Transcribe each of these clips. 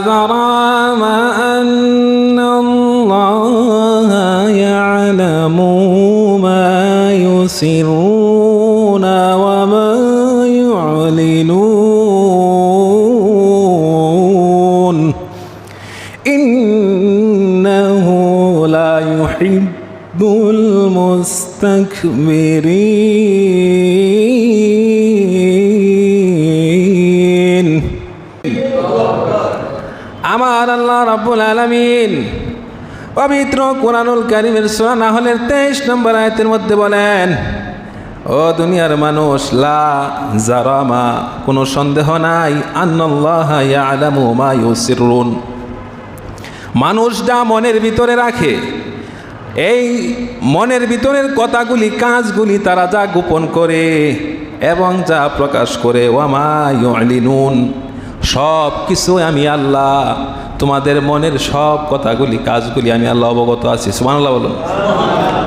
زرام أن الله يعلم ما يسرون وما يعلنون. إنه لا يحب المستكبرين. আলামিন। পবিত্র কোরআনুল কারিমের সূরা নাহলের 23 নম্বর আয়াতের মধ্যে বলেন, ও দুনিয়ার মানুষ, লা জারামা কোনো সন্দেহ নাই, আন্নাল্লাহ ইয়ালামু মা ইউসিরুন। মানুষ যা মনের ভিতরে রাখে, এই মনের ভিতরের কথাগুলি, কাজগুলি তারা যা গোপন করে এবং যা প্রকাশ করে ওয়ামা ইউলিনুন। সব কিছু আমি আল্লাহ। তোমাদের মনের সব কথাগুলি, কাজগুলি আমি আল্লাহ অবগত আছি। সুবহানাল্লাহ বলুন।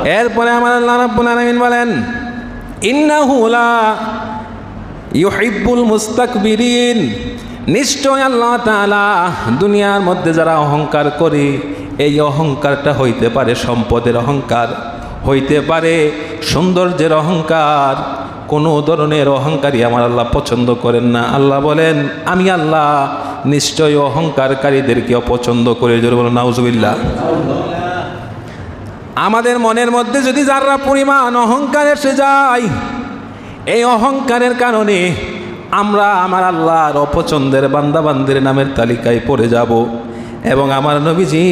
এরপরে আমার আল্লাহ রাব্বুল আলামিন বলেন, ইন্নাহু লা ইউহিব্বুল মুস্তাকবিরিন। নিশ্চয় আল্লাহ তাআলা দুনিয়ার মধ্যে যারা অহংকার করে, এই অহংকারটা হইতে পারে সম্পদের অহংকার, হইতে পারে সৌন্দর্যের অহংকার কোনো ধরনের অহংকারী আমার আল্লাহ পছন্দ করেন না। আল্লাহ বলেন, আমি আল্লাহ নিশ্চয় অহংকারকারীদেরকে অপছন্দ করে। জোরে বলেন, নাউজুবিল্লাহ। আমাদের মনের মধ্যে যদি যারা পরিমাণ অহংকার এসে যায়, এই অহংকারের কারণে আমরা আমার আল্লাহর অপছন্দের বান্দাবান্দের নামের তালিকায় পড়ে যাব এবং আমার নবীজি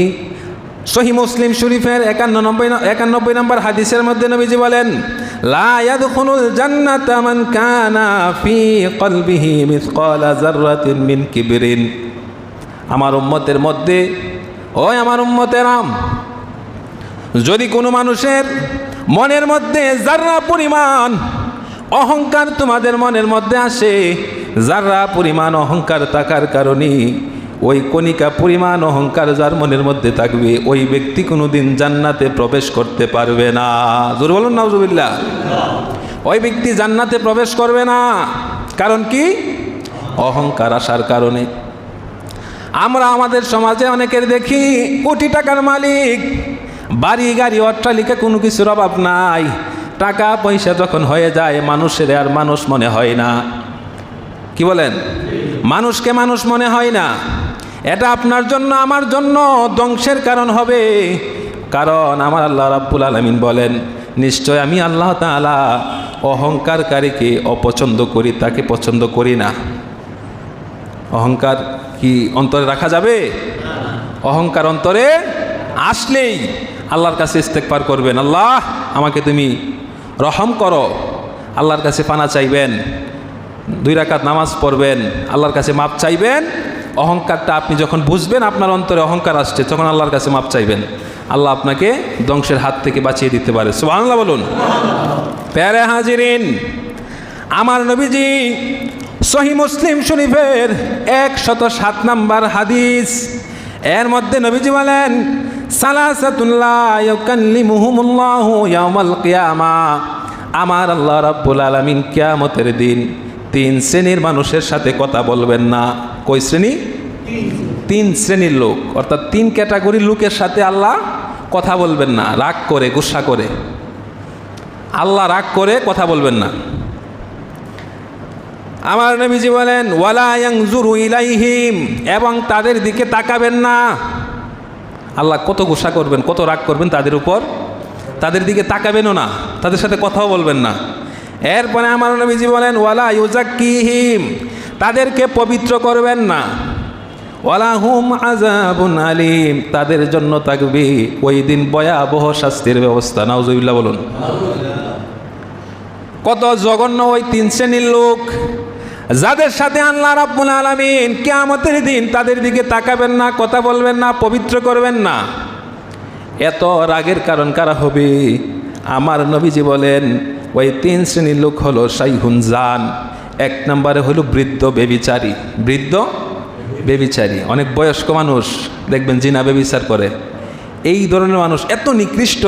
সহি মুসলিম শরীফের একানব্বই একানব্বই নম্বর হাদিসের মধ্যে নবীজি বলেন কানা ফি মিন আমার উম্মতের মধ্যে, ওই আমার উম্মতেরাম যদি কোনো মানুষের মনের মধ্যে যারা পরিমাণ অহংকার তোমাদের মনের মধ্যে আসে যারা পরিমাণ অহংকার থাকার কারণে ওই কণিকা পরিমাণ অহংকার যার মনের মধ্যে থাকবে, ওই ব্যক্তি কোনোদিন জান্নাতে প্রবেশ করতে পারবে না। জোর বলুন, নাউজুবিল্লাহ। ওই ব্যক্তি জান্নাতে প্রবেশ করবে না। কারণ কি? অহংকার আসার কারণে। আমরা আমাদের সমাজে অনেকের দেখি, কোটি টাকার মালিক, বাড়ি, গাড়ি, অট্টালিকা, কোনো কিছুর অভাব নাই। টাকা, পয়সা যখন হয়ে যায়, মানুষের আর মানুষ মনে হয় না। কি বলেন? মানুষকে মানুষ মনে হয় না। এটা আপনার জন্য, আমার জন্য ধ্বংসের কারণ হবে। কারণ আমার আল্লাহ রাব্বুল আলমিন বলেন, নিশ্চয় আমি আল্লাহ তাআলা অহংকারকারীকে অপছন্দ করি, তাকে পছন্দ করি না। অহংকার কি অন্তরে রাখা যাবে? অহংকার অন্তরে আসলেই আল্লাহর কাছে ইস্তেকবার করবেন। আল্লাহ, আমাকে তুমি রহম করো। আল্লাহর কাছে পানা চাইবেন। দুই রাকাত নামাজ পড়বেন। আল্লাহর কাছে মাপ চাইবেন। অহংকারটা আপনি যখন বুঝবেন, আপনার অন্তরে অহংকার আসছে, তখন আল্লাহর কাছে মাপ চাইবেন। আল্লাহ আপনাকে ধ্বংসের হাত থেকে বাঁচিয়ে দিতে পারে। সুবহানাল্লাহ বলুন। প্যারে হাজিরিন, আমার নবীজি সহি মুসলিম শরীফের একশত সাত নাম্বার হাদিস। এর মধ্যে নবীজি বলেন আমার আল্লাহ রাব্বুল আলামিন কিয়ামতের দিন তিন শ্রেণির মানুষের সাথে কথা বলবেন না। কই শ্রেণি? তিন শ্রেণির লোক। অর্থাৎ তিন ক্যাটাগরির লোকের সাথে আল্লাহ কথা বলবেন না, রাগ করে, গুসা করে। আল্লাহ রাগ করে, কথা বলবেন না। আমার নবীজি বলেন, ওয়ালা ইয়াংজুরু ইলাইহিম এবং তাদের দিকে তাকাবেন না। আল্লাহ কত গুসা করবেন, কত রাগ করবেন তাদের উপর? তাদের দিকে তাকাবেনও না, তাদের সাথে কথাও বলবেন না। এরপরে আমার নবীজি বলেন, ওয়ালা ইউজাক্কিহিম তাদেরকে পবিত্র করবেন না। ওয়ালা হুম আজাবুন আলিম, তাদের জন্য থাকবে ওই দিন ভয়াবহ শাস্তির ব্যবস্থা। নাউজুবিল্লাহ বলুন। কত জঘন্য ওই তিন শ্রেণির লোক, যাদের সাথে আল্লাহ রাব্বুল আলামিন কিয়ামতের দিন তাদের দিকে তাকাবেন না, কথা বলবেন না, পবিত্র করবেন না। এত রাগের কারণ কারা হবে? আমার নবীজি বলেন, ওই তিন শ্রেণির লোক হলো সাইহুন জান। এক নম্বরে হলো বৃদ্ধ বেবিচারী। বৃদ্ধ বেবিচারী। অনেক বয়স্ক মানুষ, দেখবেন জিনা বেবিচার করে। এই ধরনের মানুষ এত নিকৃষ্ট,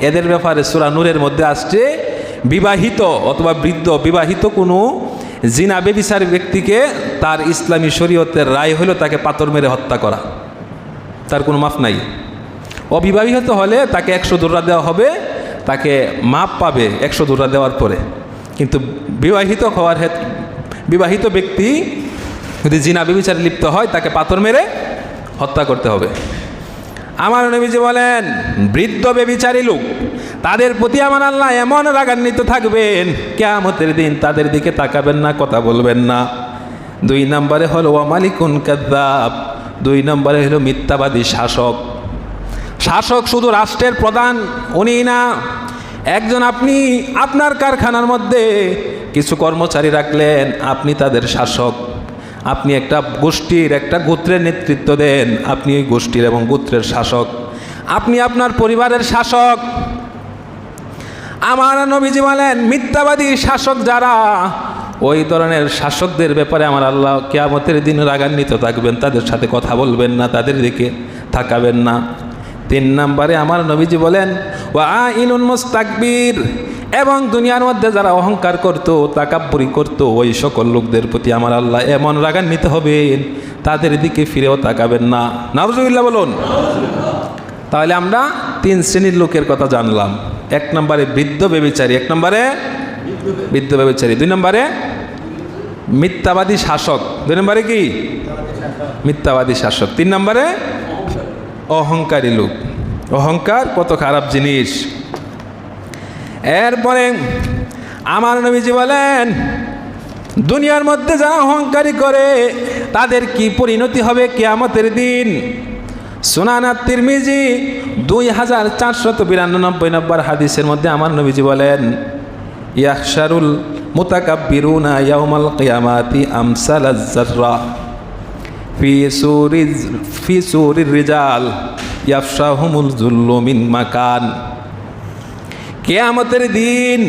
এদের ব্যাপারে সুরা নূরের মধ্যে আসছে, বিবাহিত অথবা বৃদ্ধ বিবাহিত কোনো জিনা বেবিচার ব্যক্তিকে তার ইসলামী শরীয়তের রায় হলো তাকে পাথর মেরে হত্যা করা। তার কোনো মাফ নাই। অবিবাহিত হলে তাকে একশো দৌড়া দেওয়া হবে, তাকে মাপ পাবে একশো দৌড়া দেওয়ার পরে। কিন্তু বিবাহিত হওয়ার হেত- বিবাহিত ব্যক্তি যদি জিনা বেবিচারে লিপ্ত হয়, তাকে পাথর মেরে হত্যা করতে হবে। আমার নবীজি বলেন, বৃদ্ধ বেবিচারী লোক, তাদের প্রতি আমার আল্লাহ এমন রাগান্বিত থাকবেন, কেয়ামতের দিন তাদের দিকে তাকাবেন না, কথা বলবেন না। দুই নম্বরে হলো ওয়ামালিকুন কাদ্দাব দুই নম্বরে হলো, মিথ্যাবাদী শাসক। শাসক শুধু রাষ্ট্রের প্রধান, উনি না একজন আপনি আপনার কারখানার মধ্যে কিছু কর্মচারী রাখলেন, আপনি তাদের শাসক। আপনি একটা গোষ্ঠীর একটা গোত্রের নেতৃত্ব দেন, আপনি ওই গোষ্ঠীর এবং গোত্রের শাসক। আপনি আপনার পরিবারের শাসক। আমার নবীজি বলেন, মিথ্যাবাদী শাসক যারা, ওই ধরনের শাসকদের ব্যাপারে আমার আল্লাহ কেয়ামতের দিন রাগান্বিত থাকবেন, তাদের সাথে কথা বলবেন না, তাদের দিকে থাকাবেন না। তিন নম্বরে আমার নবীজি বলেন ইলুন মুস্তাকবির। এবং দুনিয়ার মধ্যে যারা অহংকার করত, তাকাব্বুরি করত, ওই সকল লোকদের প্রতি আমার আল্লাহ এমন রাগান্বিত হবেন, তাদের দিকে ফিরেও তাকাবেন না। নাবজুবিল্লাহ বলুন। তাহলে আমরা তিন শ্রেণির লোকের কথা জানলাম। এক নম্বরে বৃদ্ধ বেবিচারী এক নম্বরে বৃদ্ধ বেবিচারী দুই নম্বরে মিথ্যাবাদী শাসক, দুই নম্বরে কি? মিথ্যাবাদী শাসক, তিন নম্বরে অহংকারী লোক। অহংকার, কত খারাপ জিনিস। এরপরে আমার নবীজি বলেন, দুনিয়ার মধ্যে যারা অহংকারী করে, তাদের কি পরিণতি হবে কেয়ামতের দিন? সোনানা তিরমিজি দুই হাজার চারশত বিরানব্বই নম্বর হাদিসের মধ্যে আমার নবীজি বলেন ইয়াকশারুল মুতাকাব্বিরুনা ইয়াউমাল কিয়ামাতি আমসাল আজ-জাররা ফি সুরি ফি সুরির রিজাল ইয়াফশাহুমুল যুল্লু মিন মাকান কেয়ামতের দিন,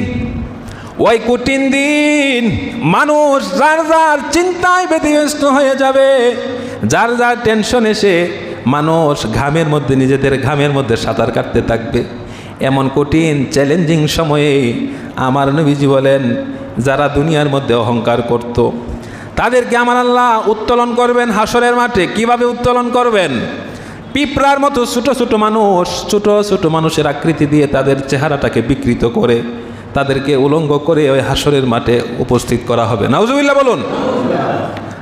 ওই কঠিন দিন মানুষ যার যার চিন্তায় ব্যতিব্যস্ত হয়ে যাবে, যার যার টেনশন এসে মানুষ ঘামের মধ্যে, নিজেদের ঘামের মধ্যে সাঁতার কাটতে থাকবে এমন কঠিন চ্যালেঞ্জিং সময়ে আমার নবীজি বলেন, যারা দুনিয়ার মধ্যে অহংকার করত। তাদেরকে আমার আল্লাহ উত্তোলন করবেন হাসরের মাঠে। কীভাবে উত্তোলন করবেন? পিঁপড়ার মতো ছোট ছোট মানুষ, ছোট ছোট মানুষের আকৃতি দিয়ে তাদের চেহারাটাকে বিকৃত করে তাদেরকে উলঙ্গ করে ওই হাসরের মাঠে উপস্থিত করা হবে। নাউজুবিল্লাহ বলুন।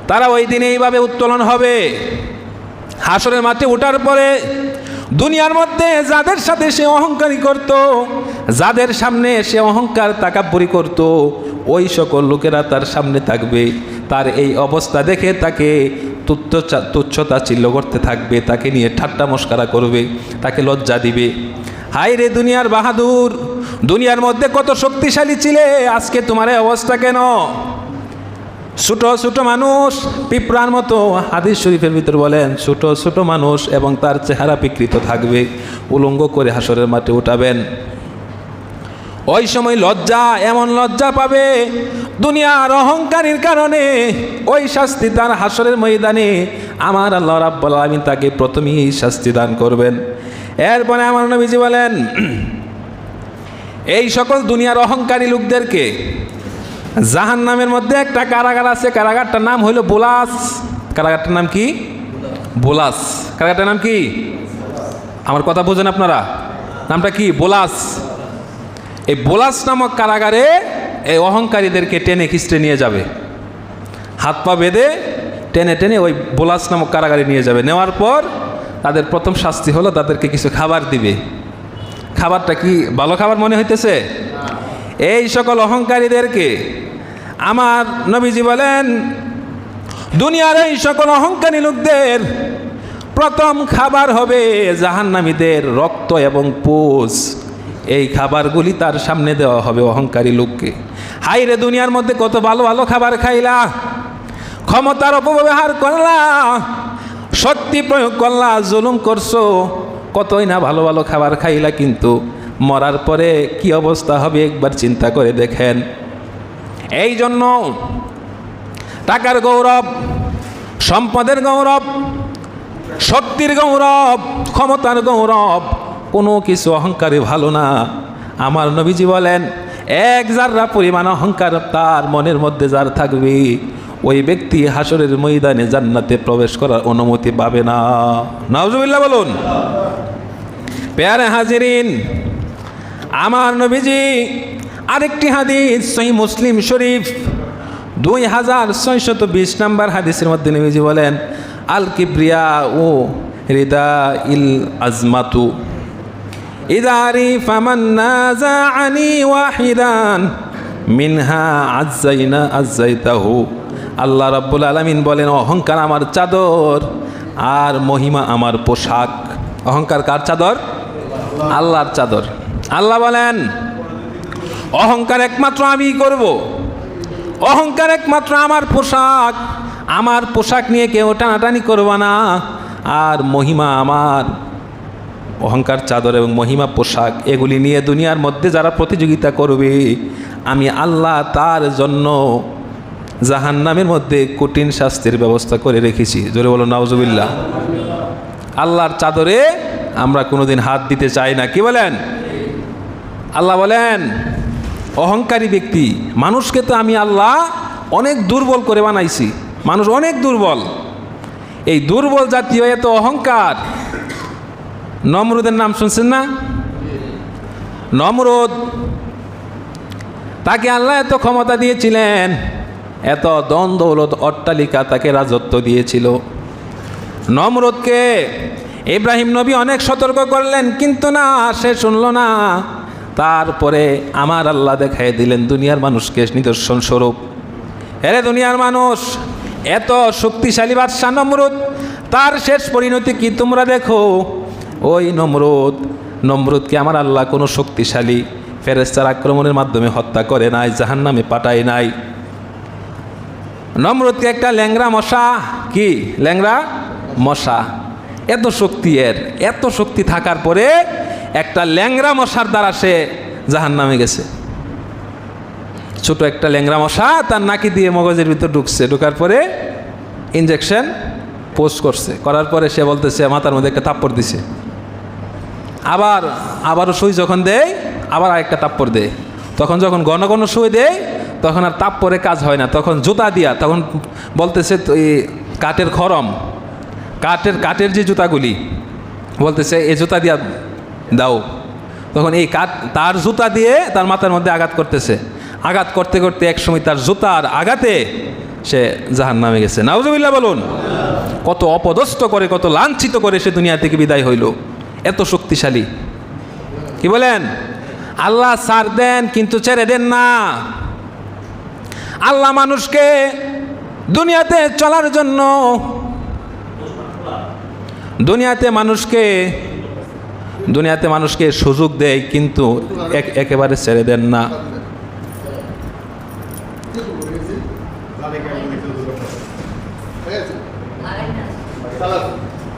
তারা ওই দিনে এইভাবে উত্তোলন হবে। হাসরের মাঠে ওঠার পরে দুনিয়ার মধ্যে যাদের সাথে সে অহংকারী করত, যাদের সামনে সে অহংকার তাকাব্বরি করত, ওই সকল লোকেরা তার সামনে থাকবে, তার এই অবস্থা দেখে তাকে তুচ্ছ তুচ্ছতা চিল্ল করতে থাকবে, তাকে নিয়ে ঠাট্টা মস্কারা করবে, তাকে লজ্জা দিবে। হাই রে দুনিয়ার বাহাদুর, দুনিয়ার মধ্যে কত শক্তিশালী ছিলে, আজকে তোমার এই অবস্থা কেন? ছোট ছোট মানুষ পিঁপড়ার মতো হাদিস শরীফের ভিতর বলেন, ছোট ছোট মানুষ এবং তার চেহারা বিকৃত থাকবে। উলঙ্গ করে হাসরের মাঠে উঠাবেন। ওই সময় লজ্জা, এমন লজ্জা পাবে দুনিয়ার অহংকারীর কারণে। ওই শাস্তি তার হাসরের ময়দানে আমার আল্লাহ রাব্বুল আলামিন তাকে প্রথমেই শাস্তি দান করবেন। এরপরে আমার নবীজি বলেন, এই সকল দুনিয়ার অহংকারী লোকদেরকে জাহান নামের মধ্যে একটা কারাগার আছে, কারাগারটার নাম হইল বোলাস। কারাগারটার নাম কি? বোলাস। কারাগারটার নাম কি? আমার কথা বোঝেন আপনারা। নামটা কি? বোলাস। এই বোলাস নামক কারাগারে এই অহংকারীদেরকে টেনে খিস্টে নিয়ে যাবে। হাত পা বেঁধে টেনে টেনে ওই বোলাস নামক কারাগারে নিয়ে যাবে। নেওয়ার পর তাদের প্রথম শাস্তি হলো তাদেরকে কিছু খাবার দিবে। খাবারটা কি ভালো খাবার মনে হইতেছে? এই সকল অহংকারীদেরকে আমার নবীজি বলেন, দুনিয়ার এই সকল অহংকারী লোকদের প্রথম খাবার হবে জাহান্নামীদের রক্ত এবং পোষ এই খাবারগুলি তার সামনে দেওয়া হবে অহংকারী লোককে। হাই রে দুনিয়ার মধ্যে কত ভালো ভালো খাবার খাইলা, ক্ষমতার অপব্যবহার করলা, শক্তি প্রয়োগ করলা, জুলুম করছ, কতই না ভালো ভালো খাবার খাইলা কিন্তু মরার পরে কি অবস্থা হবে একবার চিন্তা করে দেখেন। এই জন্য টাকার গৌরব, সম্পদের গৌরব, শক্তির গৌরব, ক্ষমতার গৌরব, কোনো কিছু অহংকারে ভালো না। আমার নবীজি বলেন, এক যাররা পরিমাণ অহংকার তার মনের মধ্যে যার থাকবে, ওই ব্যক্তি হাসরের ময়দানে জান্নাতে প্রবেশ করার অনুমতি পাবে না। নাউজুবিল্লাহ বলুন। পেয়ারে হাজিরিন আমার নবীজি, আরেকটি হাদিস, সহি মুসলিম শরীফ, দুই হাজার ছয়শত বিশ নাম্বার হাদিসের মধ্যে নবীজি বলেন, আল কিব্রিয়া ও হৃদা ইল আজমাতু ইদারি ফামান্না জাআনি ওয়াহিদান, মিনহা আজ্জাইনা আজ্জাইতাহু আল্লাহ রাব্বুল আলামিন বলেন, অহংকার আমার চাদর আর মহিমা আমার পোশাক। অহংকার কার চাদর? আল্লাহর চাদর। আল্লাহ বলেন, অহংকার একমাত্র আমি করব। অহংকার একমাত্র আমার পোশাক। আমার পোশাক নিয়ে কেউ টানাটানি করবা না। আর মহিমা আমার। অহংকার চাদর এবং মহিমা পোশাক, এগুলি নিয়ে দুনিয়ার মধ্যে যারা প্রতিযোগিতা করবে, আমি আল্লাহ তার জন্য জাহান্নামের মধ্যে কঠিন শাস্তির ব্যবস্থা করে রেখেছি। জোরে বলো নাউজুবিল্লাহ। আল্লাহর চাদরে আমরা কোনোদিন হাত দিতে চাই না। কি বলেন? আল্লাহ বলেন, অহংকারী ব্যক্তি, মানুষকে তো আমি আল্লাহ অনেক দুর্বল করে বানাইছি। মানুষ অনেক দুর্বল। এই দুর্বল জাতীয় এত অহংকার। নমরুদের নাম শুনছেন না? নমরুদ, তাকে আল্লাহ এত ক্ষমতা দিয়েছিলেন, এত দন দৌলত, অট্টালিকা তাকে রাজত্ব দিয়েছিল। নমরুদকে ইব্রাহিম নবী অনেক সতর্ক করলেন, কিন্তু না, সে শুনল না। তারপরে আমার আল্লাহ দেখাই দিলেন, দুনিয়ার মানুষকে নিদর্শন স্বরূপ। এরে দুনিয়ার মানুষ, এত শক্তিশালী বাদশাহ নমরুদ, তার শেষ পরিণতি কি তোমরা দেখো? ওই নমরুদ নমরুদকে আমার আল্লাহ কোনো শক্তিশালী ফেরেস্তার আক্রমণের মাধ্যমে হত্যা করে নাই জাহান নামে পাঠায় নাই? নমরুদকে একটা ল্যাংরা মশা? কি? ল্যাংরা মশা? এত শক্তি এর, এত শক্তি থাকার পরে একটা ল্যাংরা মশার দ্বারা সে জাহান নামে গেছে। ছোট একটা ল্যাংরা মশা তার নাকি দিয়ে মগজের ভিতর ঢুকছে। ঢুকার পরে ইঞ্জেকশন পোস্ট করছে। করার পরে সে বলতেছে, মাথার মধ্যে একটা তাপ্পর দিছে। আবার, আবারও সুই যখন দেয়, আবার আরেকটা তাপ্পর দেয়। তখন যখন ঘন ঘন সুই দেয়, তখন আর তাপ্পরে কাজ হয় না। তখন জুতা দিয়া, তখন বলতেছে এই কাঠের খরম। কাঠের কাঠের যে জুতাগুলি, বলতেছে, এই জুতা দিয়া দাও। তখন এই কাঠ তার জুতা দিয়ে তার মাথার মধ্যে আঘাত করতেছে। আঘাত করতে করতে একসময় তার জুতার আঘাতে সে জাহান নামে গেছে। নাউজুবিল্লাহ বলুন, কত অপদস্থ করে, কত লাঞ্ছিত করে সে দুনিয়া থেকে বিদায় হইল। এত শক্তিশালী। কি বলেন? আল্লাহ সার দেন, কিন্তু ছেড়ে দেন না। আল্লাহ মানুষকে দুনিয়াতে চলার জন্য, দুনিয়াতে মানুষকে দুনিয়াতে মানুষকে সুযোগ দেয়, কিন্তু এক- একেবারে ছেড়ে দেন না।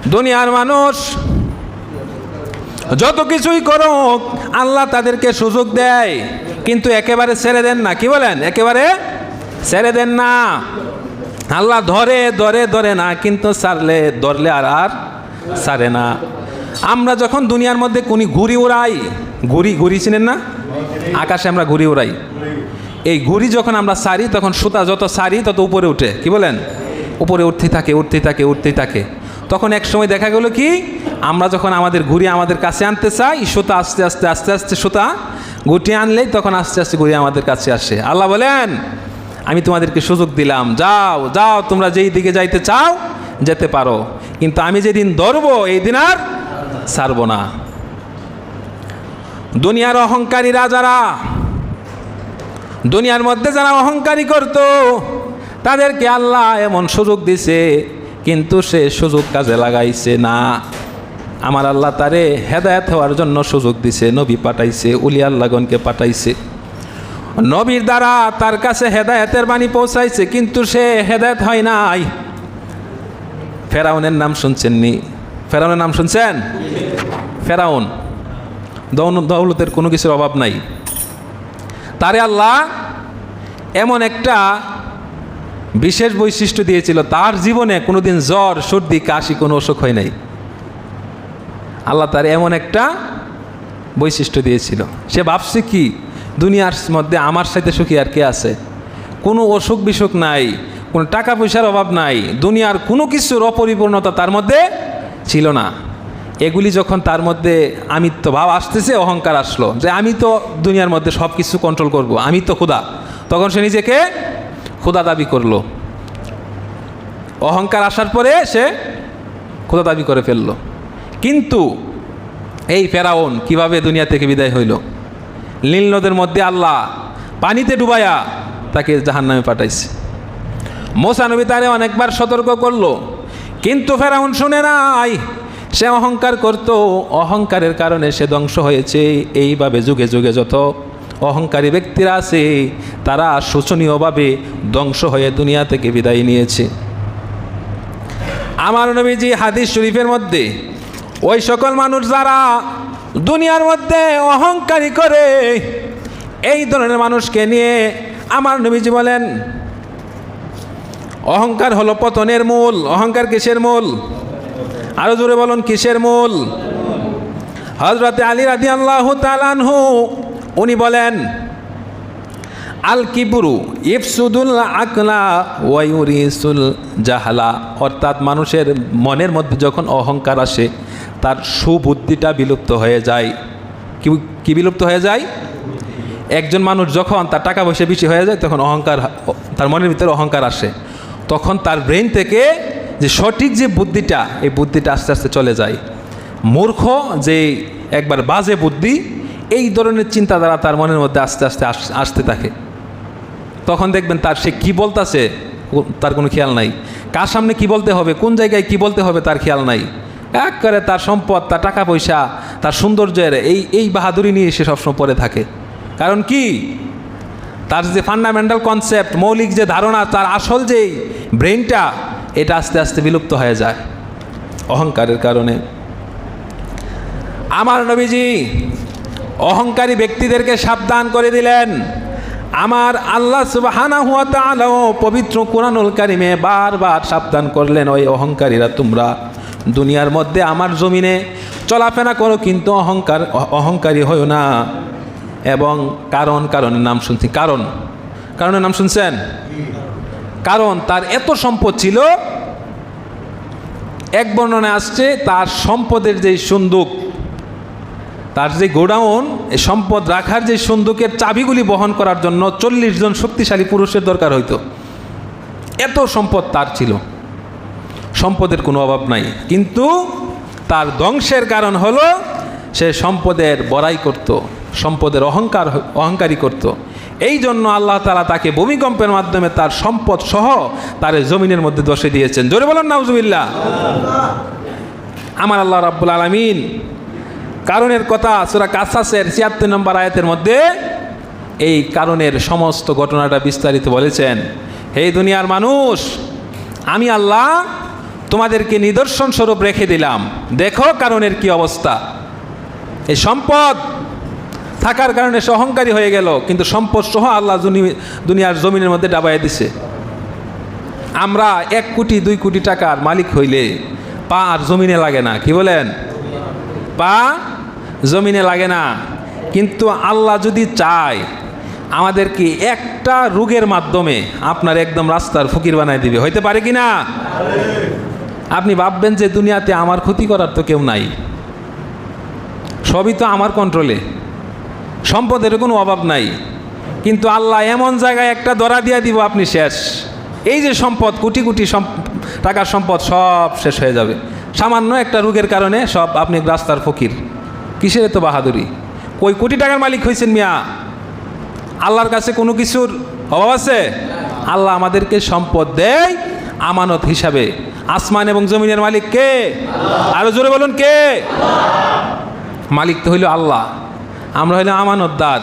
দুনিয়ার মানুষ যত কিছুই করুক, আল্লাহ তাদেরকে সুযোগ দেয়, কিন্তু একেবারে ছেড়ে দেন না। কি বলেন? একেবারে ছেড়ে দেন না। আল্লাহ ধরে ধরে ধরে না, কিন্তু ছাড়লে, ধরলে আর আর ছাড়ে না। আমরা যখন দুনিয়ার মধ্যে কোনি ঘুড়ি উড়াই, ঘুড়ি ঘুড়ি চিনেন না? আকাশে আমরা ঘুড়ি উড়াই। এই ঘুড়ি যখন আমরা সারি, তখন সুতা যত সারি, তত উপরে উঠে। কি বলেন? উপরে উঠতে থাকে উঠতে থাকে উঠতেই থাকে। তখন এক সময় দেখা গেল কি, আমরা যখন আমাদের ঘুড়ি আমাদের কাছে আনতে চাই, সুতা আস্তে আস্তে আস্তে আস্তে সুতা গুটিয়ে আনলেই তখন আস্তে আস্তে ঘুড়ি আমাদের কাছে আসে। আল্লাহ বলেন, আমি তোমাদেরকে সুযোগ দিলাম। যাও যাও, তোমরা যেই দিকে যাইতে চাও, যেতে পারো। কিন্তু আমি যেদিন ধরবো, এই দিন আর ছাড়বো না। দুনিয়ার অহংকারীরা যারা দুনিয়ার মধ্যে যারা অহংকারী করত, তাদেরকে আল্লাহ এমন সুযোগ দিছে, কিন্তু সে সুযোগ কাজে লাগাইছে না। আমার আল্লাহ তারে হেদায়ত হওয়ার জন্য সুযোগ দিছে, নবী পাঠাইছে, উলি আল্লাহগণকে পাঠাইছে। নবীর দ্বারা তার কাছে হেদায়তের বাণী পৌঁছাইছে, কিন্তু সে হেদায়ত হয় নাই। ফেরাউনের নাম শুনছেননি ফেরাউনের নাম শুনছেন? ফেরাউন। দৌলতের কোনো কিছুর অভাব নাই। তারে আল্লাহ এমন একটা বিশেষ বৈশিষ্ট্য দিয়েছিল, তার জীবনে কোনোদিন জ্বর, সর্দি, কাশি কোনো অসুখ হয় নাই। আল্লাহ তার এমন একটা বৈশিষ্ট্য দিয়েছিল। সে ভাবছে কি, দুনিয়ার মধ্যে আমার সাথে সুখী আর কে আছে? কোনো অসুখ বিসুখ নাই, কোনো টাকা পয়সার অভাব নাই, দুনিয়ার কোনো কিছুর অপরিপূর্ণতা তার মধ্যে ছিল না। এগুলি যখন তার মধ্যে আমিত্ব ভাব আসতেছে, অহংকার আসলো। যে আমি তো দুনিয়ার মধ্যে সব কিছু কন্ট্রোল করব, আমি তো ক্ষুদা তখন সে নিজেকে ক্ষুদা দাবি করল। অহংকার আসার পরে সে ক্ষুদা দাবি করে ফেলল। কিন্তু এই ফেরাউন কীভাবে দুনিয়া থেকে বিদায় হইল? নীল নদের মধ্যে আল্লাহ পানিতে ডুবাইয়া তাকে জাহান নামে পাঠাইছে মোসানবী তারে অনেকবার সতর্ক করল। কিন্তু ফেরাউন শুনে নাই। সে অহংকার করত, অহংকারের কারণে সে ধ্বংস হয়েছে। এইভাবে যুগে যুগে যত অহংকারী ব্যক্তিরা আছে, তারা শোচনীয়ভাবে ধ্বংস হয়ে দুনিয়া থেকে বিদায় নিয়েছে। আমার নবীজি হাদিস শরীফের মধ্যে, ওই সকল মানুষ যারা দুনিয়ার মধ্যে অহংকারী করে, এই ধরনের মানুষকে নিয়ে আমার নবীজি বলেন অহংকার হলো পতনের মূল। অহংকার কিসের মূল? আরও জোরে বলুন, কিসের মূল? হজরতে আলী রাদি আল্লাহ তালানহু উনি বলেন আল কিবুরু ইফসুদুল আকলা ওয়াইউরিসুল জাহালা। অর্থাৎ মানুষের মনের মধ্যে যখন অহংকার আসে, তার সুবুদ্ধিটা বিলুপ্ত হয়ে যায়। কি বিলুপ্ত হয়ে যায়? একজন মানুষ যখন তার টাকা পয়সা বেশি হয়ে যায়, তখন অহংকার, তার মনের ভিতরে অহংকার আসে। তখন তার ব্রেন থেকে যে সঠিক যে বুদ্ধিটা, এই বুদ্ধিটা আস্তে আস্তে চলে যায়। মূর্খ যে একবার বাজে বুদ্ধি, এই ধরনের চিন্তাধারা তার মনের মধ্যে আস্তে আস্তে আসতে থাকে। তখন দেখবেন তার সে কি বলতাছে, তার কোনো খেয়াল নাই। কার সামনে কি বলতে হবে, কোন জায়গায় কি বলতে হবে তার খেয়াল নাই। এক করে তার সম্পদ, তার টাকা পয়সা, তার সৌন্দর্যের এই এই বাহাদুরি নিয়ে সে সবসময় পরে থাকে। কারণ কি? তার যে ফান্ডামেন্টাল কনসেপ্ট মৌলিক যে ধারণা, তার আসল যে ব্রেনটা এটা আস্তে আস্তে বিলুপ্ত হয়ে যায় অহংকারের কারণে। আমার নবীজি অহংকারী ব্যক্তিদেরকে সাবধান করে দিলেন। আমার আল্লাহ তাআলাও পবিত্র কোরআনুল কারিমে বারবার সাবধান করলেন, ওই অহংকারীরা তোমরা দুনিয়ার মধ্যে আমার জমিনে চলাফেরা করো, কিন্তু অহংকার, অহংকারী হও না। এবং কারণ, কারণের নাম শুনছি। কারণ। কারণের নাম শুনছেন? কারণ তার এত সম্পদ ছিল, এক বর্ণনায় আসছে, তার সম্পদের যে সন্দুক, তার যে গোডাউন, এই সম্পদ রাখার যে সন্দুকের চাবিগুলি বহন করার জন্য চল্লিশ জন শক্তিশালী পুরুষের দরকার হইতো। এত সম্পদ তার ছিল। সম্পদের কোনো অভাব নাই। কিন্তু তার ধ্বংসের কারণ হলো সে সম্পদের বড়াই করত। সম্পদের অহংকার, অহংকারী করত। এই জন্য আল্লাহ তালা তাকে ভূমিকম্পের মাধ্যমে তার সম্পদ সহ তার জমিনের মধ্যে দশে দিয়েছেন। জোরে বলুন, নাউজুবিল্লাহ। আমার আল্লাহ রাব্বুল আলমিন কারণের কথা সুরা কাসাসের ছিয়াত্তর নম্বর আয়াতের মধ্যে এই কারণের সমস্ত ঘটনাটা বিস্তারিত বলেছেন। হে দুনিয়ার মানুষ, আমি আল্লাহ তোমাদেরকে নিদর্শন স্বরূপ রেখে দিলাম। দেখো কারণের কি অবস্থা। এই সম্পদ থাকার কারণে সে অহংকারী হয়ে গেল, কিন্তু সম্পদ সহ আল্লাহ দুনিয়ার জমিনের মধ্যে ডাবাই দিছে। আমরা এক কোটি, দুই কোটি টাকার মালিক হইলে পা আর জমিনে লাগে না, কি বলেন? পা জমিনে লাগে না। কিন্তু আল্লাহ যদি চায়, আমাদেরকে একটা রোগের মাধ্যমে আপনার একদম রাস্তার ফকির বানাই দিবে। হইতে পারে কি না? আপনি ভাববেন যে দুনিয়াতে আমার ক্ষতি করার তো কেউ নাই। সবই তো আমার কন্ট্রোলে সম্পদের কোনো অভাব নাই। কিন্তু আল্লাহ এমন জায়গায় একটা দরা দিয়া দিব, আপনি শেষ। এই যে সম্পদ, কোটি কোটি টাকার সম্পদ সব শেষ হয়ে যাবে। সামান্য একটা রোগের কারণে সব আপনি রাস্তার ফকির। কিসের তো বাহাদুরি? কই কোটি টাকার মালিক হয়েছেন মিয়া? আল্লাহর কাছে কোনো কিছুর অভাব আছে? আল্লাহ আমাদেরকে সম্পদ দেয় আমানত হিসাবে। আসমান এবং জমিনের মালিক কে? আরও জোরে বলুন কে? মালিক তো হইল আল্লাহ। আমরা হইলাম আমানতদার।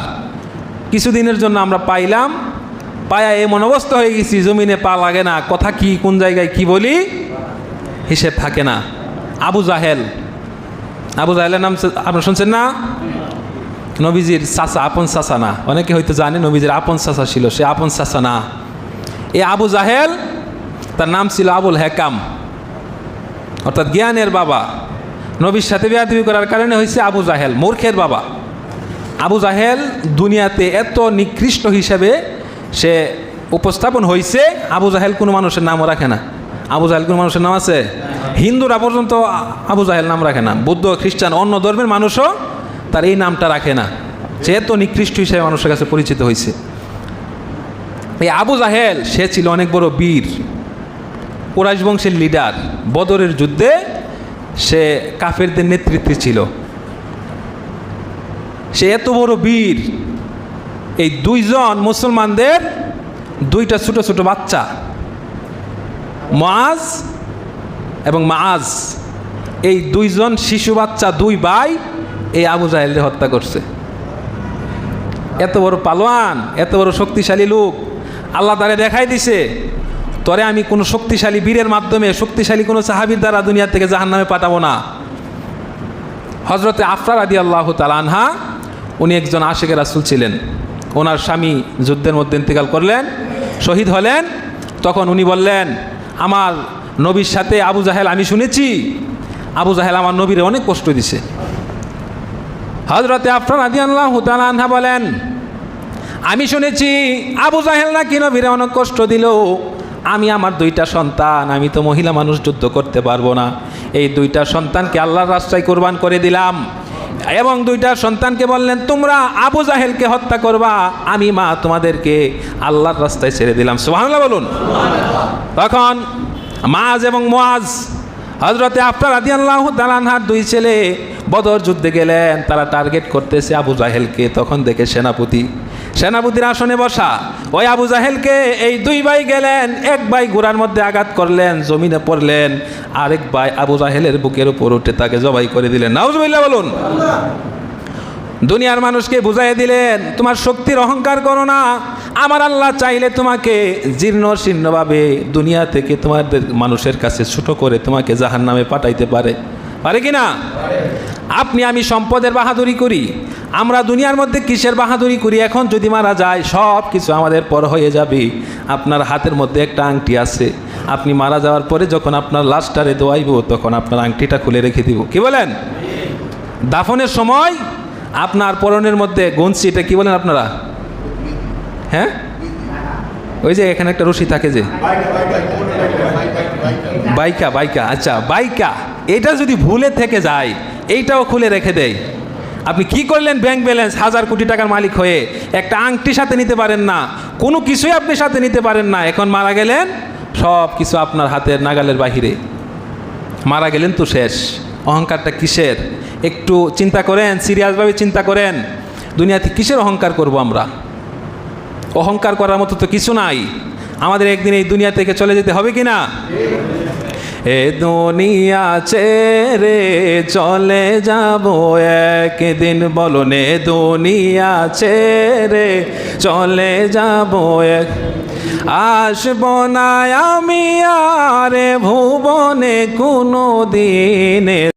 কিছুদিনের জন্য আমরা পাইলাম, পায়া এমন অবস্থা হয়ে গেছি, জমিনে পা লাগে না, কথা কি, কোন জায়গায় কি বলি? হিসেব থাকে না। আবু জাহেল। আবু জাহেলের নাম আপনারা শুনছেন না? নবীজির চাচা, আপন চাচা না। অনেকে হয়তো জানে নবীজির আপন চাচা ছিল, সে আপন চাচা না। এ আবু জাহেল, তার নাম ছিল আবুল হেকাম। অর্থাৎ জ্ঞানের বাবা। নবীর সাথে বিয়াদবি করার কারণে হয়েছে আবু জাহেল, মূর্খের বাবা। আবু জাহেল দুনিয়াতে এত নিকৃষ্ট হিসেবে সে উপস্থাপন হয়েছে আবু জাহেল কোনো মানুষের নামও রাখে না। আবু জাহেল কোনো মানুষের নাম আছে? হিন্দুরা পর্যন্ত আবু জাহেল নাম রাখে না। বৌদ্ধ, খ্রিস্টান, অন্য ধর্মের মানুষও তার এই নামটা রাখে না। সে এত নিকৃষ্ট হিসেবে মানুষের কাছে পরিচিত হয়েছে এই আবু জাহেল, সে ছিল অনেক বড় বীর, কোরাইশ বংশের লিডার বদরের যুদ্ধে সে কাফেরদের নেতৃত্বে ছিল। সে এত বড় বীর। এই দুইজন মুসলমানদের দুইটা ছোট ছোট বাচ্চা। মাজ এবং মাজ এই দুইজন শিশু বাচ্চা দুই ভাই, এই আবু জাহেলকে হত্যা করছে। এত বড় পালোয়ান, এত বড় শক্তিশালী লোক। আল্লাহ তারে দেখাই দিছে, তরে আমি কোনো শক্তিশালী বীরের মাধ্যমে, শক্তিশালী কোনো সাহাবির দ্বারা দুনিয়া থেকে জাহান নামে পাঠাবো না। হজরতে আফরার আদি আল্লাহ তালা আনহা উনি একজন আশেকের রাসুল ছিলেন। ওনার স্বামী যুদ্ধের মধ্যে ইন্তেকাল করলেন, শহীদ হলেন। তখন উনি বললেন, আমার নবীর সাথে আবু জাহেল আমি শুনেছি। আবু জাহেল আমার নবীরে অনেক কষ্ট দিছে। হজরতে আফরান আদি আল্লাহ আনহা বলেন, আমি শুনেছি আবু জাহেল নাকি নবীরে অনেক কষ্ট দিল। আমি আমার দুইটা সন্তান, আমি তো মহিলা মানুষ যুদ্ধ করতে পারব না। এই দুইটা সন্তানকে আল্লাহর রাস্তায় কোরবান করে দিলাম। এবং দুইটা সন্তানকে বললেন, তোমরা আবু জাহেলকে হত্যা করবা, আমি মা তোমাদেরকে আল্লাহর রাস্তায় ছেড়ে দিলাম। সুবহানাল্লাহ বলুন। তখন মাজ এবং মোয়াজ হজরতে আফতার আদি আল্লাহ দালানহার দুই ছেলে বদর যুদ্ধে গেলেন, তারা টার্গেট করতেছে আবু জাহেলকে, তখন দেখে সেনাপতি সেনাপতির আসনে বসা। ওই আবু জাহেলকে এই দুই ভাই গেলেন, এক ভাই গোড়ার মধ্যে আঘাত করলেন, জমিনে পড়লেন, আরেক ভাই আবু জাহেলের বুকের উপর উঠে তাকে জবাই করে দিলেন। নাউজুবিল্লাহ বলুন। দুনিয়ার মানুষকে বুঝাই দিলেন, তোমার শক্তির অহংকার করো না। আমার আল্লাহ চাইলে তোমাকে জীর্ণ শীর্ণভাবে দুনিয়া থেকে তোমাদের মানুষের কাছে ছোট করে তোমাকে জাহান নামে পাঠাইতে পারে। পারে কি না? আপনি, আমি সম্পদের বাহাদুরি করি। আমরা দুনিয়ার মধ্যে কিসের বাহাদুরি করি? এখন যদি মারা যায়, সব কিছু আমাদের পর হয়ে যাবে। আপনার হাতের মধ্যে একটা আংটি আছে। আপনি মারা যাওয়ার পরে যখন আপনার লাশটারে দোয়াইব, তখন আপনার আংটিটা খুলে রেখে দিব। কি বলেন? দাফনের সময় আপনার পরনের মধ্যে গঞ্চি এটা কি বলেন আপনারা? হ্যাঁ? ওই যে এখানে একটা রশি থাকে যে। বাইকা বাইকা আচ্ছা বাইকা। এটা যদি ভুলে থেকে যায় এইটাও খুলে রেখে দেয় আপনি কি করলেন ব্যাংক ব্যালেন্স হাজার কোটি টাকার মালিক হয়ে? একটা আংটি সাথে নিতে পারেন না, কোনো কিছুই আপনি সাথে নিতে পারেন না। এখন মারা গেলেন, সব কিছু আপনার হাতের নাগালের বাহিরে। মারা গেলেন তো শেষ। অহংকারটা কিসের? একটু চিন্তা করেন, সিরিয়াসভাবে চিন্তা করেন। দুনিয়াতে কিসের অহংকার করব আমরা? অহংকার করার মতো তো কিছু নাই। আমাদের একদিন এই দুনিয়া থেকে চলে যেতে হবে কি না এ দুনিয়া ছেড়ে চলে যাব একদিন বলো নে দুনিয়া ছেড়ে চলে যাব এক, আসব না আমি আর ভুবনে কোনো দিনে